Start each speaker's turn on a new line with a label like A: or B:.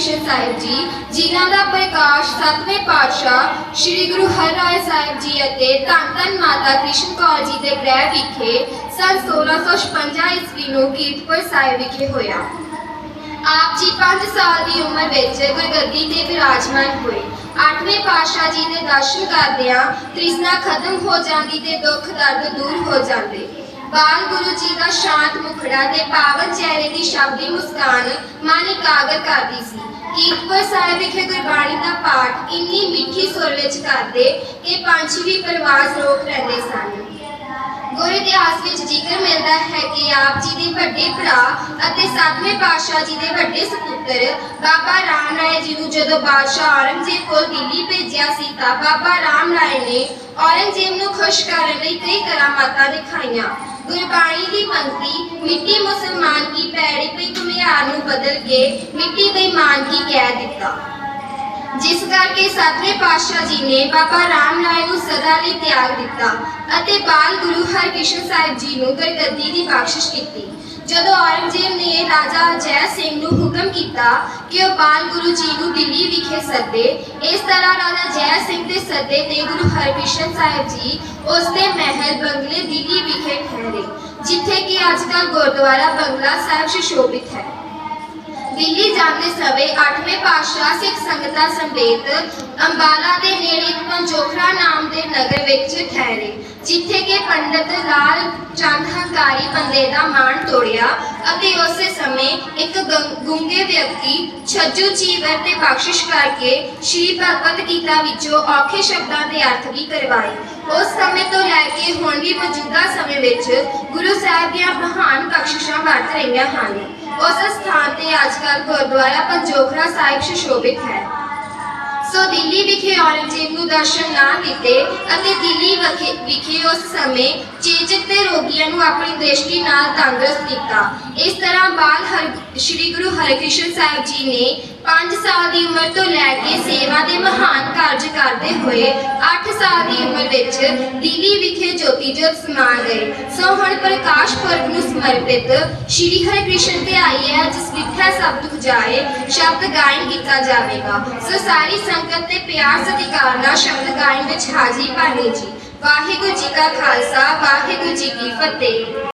A: ਹਰਕ੍ਰਿਸ਼ਨ ਸਾਹਿਬ ਜੀ, ਜਿਨ੍ਹਾਂ ਦਾ ਪ੍ਰਕਾਸ਼ ਸਤਵੇਂ ਪਾਤਸ਼ਾਹ ਸ੍ਰੀ ਗੁਰੂ ਹਰਿਰਾਏ ਸਾਹਿਬ ਜੀ ਅਤੇ ਧੰਨ ਧੰਨ ਮਾਤਾ ਕ੍ਰਿਸ਼ਨ ਕੌਰ ਜੀ ਦੇ ਗ੍ਰਹਿ ਵਿਖੇ ਸਨ 1656 ਈਸਵੀ ਨੂੰ ਕੀਰਤਪੁਰ ਸਾਹਿਬ ਵਿਖੇ ਹੋਇਆ। ਆਪ ਜੀ 5 ਸਾਲ ਦੀ ਉਮਰ ਵਿੱਚ ਗੁਰਗੱਦੀ ਤੇ ਵਿਰਾਜਮਾਨ ਹੋਏ। 8ਵੇਂ ਪਾਤਸ਼ਾਹ ਜੀ ਦੇ ਦਰਸ਼ਨ ਕਰਦਿਆਂ ਤ੍ਰਿਸ਼ਨਾ ਖਤਮ ਹੋ ਜਾਂਦੀ ਤੇ ਦੁੱਖ ਦਰਦ ਦੂਰ ਹੋ ਜਾਂਦੇ। ਬਾਲ ਗੁਰੂ ਜੀ ਦਾ ਸ਼ਾਂਤ ਮੁਖੜਾ ਤੇ ਪਾਵਨ ਚਿਹਰੇ ਦੀ ਸ਼ਬਦੀ ਮੁਸਕਾਨ ਮਨ ਇਕਾਗਰ ਕਰਦੀ ਸੀ। ਕੀਰਤਪੁਰ ਸਾਹਿਬ ਵਿਖੇ ਗੁਰਬਾਣੀ ਦਾ ਪਾਠ ਇੰਨੀ ਮਿੱਠੀ ਸੁਰ ਵਿੱਚ ਕਰਦੇ ਕਿ ਪੰਛੀ ਵੀ ਪ੍ਰਵਾਸ ਰੋਕ ਲੈਂਦੇ ਸਨ। ਗੁਰ ਇਤਿਹਾਸ ਵਿੱਚ ਜ਼ਿਕਰ ਮਿਲਦਾ ਹੈ ਕਿ ਆਪ ਜੀ ਦੇ ਵੱਡੇ ਭਰਾ ਅਤੇ ਸੱਤਵੇਂ ਪਾਤਸ਼ਾਹ ਜੀ ਦੇ ਵੱਡੇ ਸਪੁੱਤਰ ਬਾਬਾ ਰਾਮ ਰਾਏ ਜੀ ਨੂੰ ਜਦੋਂ ਬਾਦਸ਼ਾਹ ਔਰੰਗਜ਼ੇਬ ਕੋਲ ਦਿੱਲੀ ਭੇਜਿਆ ਸੀ ਤਾਂ ਬਾਬਾ ਰਾਮ ਰਾਏ ਨੇ ਔਰੰਗਜ਼ੇਬ ਨੂੰ ਖੁਸ਼ ਕਰਨ ਲਈ ਕਈ ਕਰਾਮਾਤਾਂ ਦਿਖਾਈਆਂ। ਗੁਰਬਾਣੀ ਦੀ ਪੰਕਤੀ ਮਿੱਟੀ ਮੁਸਲਮਾਨ ਕੀ ਪੈੜੀ ਪਈ ਘੁਮਿਆਰ ਨੂੰ ਬਦਲ ਕੇ, ਮਿੱਟੀ ਬੇਈਮਾਨ ਕੀ ਕਹਿ ਦਿੱਤਾ? ਜਿਸ ਕਰਕੇ ਸਤਵੇਂ ਪਾਤਸ਼ਾਹ ਜੀ ਨੇ ਬਾਬਾ ਰਾਮ ਰਾਏ ਨੂੰ ਸਦਾ ਲਈ ਤਿਆਗ ਦਿੱਤਾ ਅਤੇ ਬਾਲ ਗੁਰੂ ਹਰਕ੍ਰਿਸ਼ਨ ਸਾਹਿਬ ਜੀ ਨੂੰ ਗੁਰਗੱਦੀ ਦੀ ਬਖਸ਼ਿਸ਼ ਕੀਤੀ। ਜਦੋਂ ਔਰੰਗਜ਼ੇਬ ਨੇ ਰਾਜਾ ਜੈ ਸਿੰਘ ਨੂੰ ਹੁਕਮ ਕੀਤਾ ਕਿ ਉਹ ਬਾਲ ਗੁਰੂ ਜੀ ਨੂੰ ਦਿੱਲੀ ਵਿਖੇ ਸੱਦੇ, ਇਸ ਤਰ੍ਹਾਂ ਰਾਜਾ ਜੈ ਸਿੰਘ ਦੇ ਸੱਦੇ ਤੇ ਗੁਰੂ ਹਰਕ੍ਰਿਸ਼ਨ ਸਾਹਿਬ ਜੀ ਉਸ ਦੇ ਮਹਿਲ ਬੰਗਲੇ ਦਿੱਲੀ ਵਿਖੇ ਠਹਿਰੇ, ਜਿੱਥੇ ਕਿ ਅੱਜ ਅੱਜਕੱਲ ਗੁਰਦੁਆਰਾ ਬੰਗਲਾ ਸਾਹਿਬ ਸ਼ੋਭਿਤ ਹੈ। ਦਿੱਲੀ ਜਾਂਦੇ ਸਮੇਂ 8ਵੇਂ ਪਾਤਸ਼ਾਹ ਸਿੱਖ ਸੰਗਤਾਂ ਸਮੇਤ ਅੰਬਾਲਾ ਦੇ ਨੇੜੇ ਇੱਕ ਪੰਜੋਖਰਾ ਨਗਰ ਵਿੱਚ ਠਹਿਰੇ, ਜਿੱਥੇ ਕਿ ਪੰਡਤ ਲਾਲ ਚੰਦ ਹੰਕਾਰੀ ਬੰਦੇ ਦਾ ਮਾਣ ਤੋੜਿਆ ਅਤੇ ਉਸੇ ਸਮੇਂ ਇੱਕ ਗੁੰਗੇ ਵਿਅਕਤੀ ਛੱਜੂ ਚੀਵਰ ਤੇ ਬਖਸ਼ਿਸ਼ ਕਰਕੇ ਸ਼੍ਰੀ ਭਗਵਤ ਗੀਤਾ ਵਿੱਚੋਂ ਔਖੇ ਸ਼ਬਦਾਂ ਦੇ ਅਰਥ ਵੀ ਕਰਵਾਏ। ਉਸ ਸਮੇਂ ਤੋਂ ਲੈ ਕੇ ਹੁਣ ਵੀ ਮੌਜੂਦਾ ਸਮੇਂ ਵਿੱਚ ਗੁਰੂ ਸਾਹਿਬ ਦੀਆਂ ਮਹਾਨ ਬਖਸ਼ਿਸ਼ਾਂ ਵਰਤ ਰਹੀਆਂ ਹਨ। ਉਸ ਸਥਾਨ ਤੇ ਅੱਜਕੱਲ ਗੁਰਦੁਆਰਾ ਪੰਜੋਖਰਾ ਸਾਹਿਬ ਸ਼ੋਭਿਤ ਹੈ। ਸੋ ਦਿੱਲੀ ਵਿਖੇ ਔਰੰਗਜ਼ੇਬ ਨੂੰ ਦਰਸ਼ਨ ਨਾ ਦਿੱਤੇ ਅਤੇ ਦਿੱਲੀ ਵਿਖੇ ਵਿਖੇ ਉਸ ਸਮੇਂ ਚੇਚਕ ਤੇ ਰੋਗੀਆਂ ਨੂੰ ਆਪਣੀ ਦ੍ਰਿਸ਼ਟੀ ਨਾਲ ਤੰਦਰੁਸਤ ਕੀਤਾ। ਇਸ ਤਰ੍ਹਾਂ ਬਾਲ ਹਰ ਸ੍ਰੀ ਗੁਰੂ ਹਰਿਕ੍ਰਿਸ਼ਨ ਸਾਹਿਬ ਜੀ ਨੇ 5 ਸਾਲ ਦੀ ਉਮਰ ਤੋਂ ਲੈ ਕੇ ਸੇਵਾ ਦੇ ਮਹਾਨ ਕਾਰਜ ਕਰਦੇ ਹੋਏ 8 ਸਾਲ ਦੀ ਉਮਰ ਵਿੱਚ ਦਿੱਲੀ ਵਿਖੇ ਜੋਤੀ ਜੋਤ ਸਮਾ ਗਏ। ਸੋ ਹੁਣ ਪ੍ਰਕਾਸ਼ ਪੁਰਬ ਨੂੰ ਸਮਰਪਿਤ ਸ੍ਰੀ ਹਰਿਕ੍ਰਿਸ਼ਨ ਤੇ ਆਈ ਹੈ, ਜਿਸ ਵਿਖੇ ਸਬਦ 부ਜਾਏ, ਸ਼ਬਦ ਗਾਇਨ ਕੀਤਾ ਜਾਵੇਗਾ। ਸੋ ਸਾਰੀ ਸੰਗਤ ਤੇ ਪਿਆਰ ਸਤਿਕਾਰ ਨਾਲ ਸ਼ਬਦ ਗਾਇਨ ਵਿੱਚ ਹਾਜ਼ਰੀ ਭਰਨੀ ਜੀ। ਵਾਹਿਗੁਰੂ ਜੀ ਕਾ ਖਾਲਸਾ, ਵਾਹਿਗੁਰੂ ਜੀ ਕੀ ਫਤਿਹ।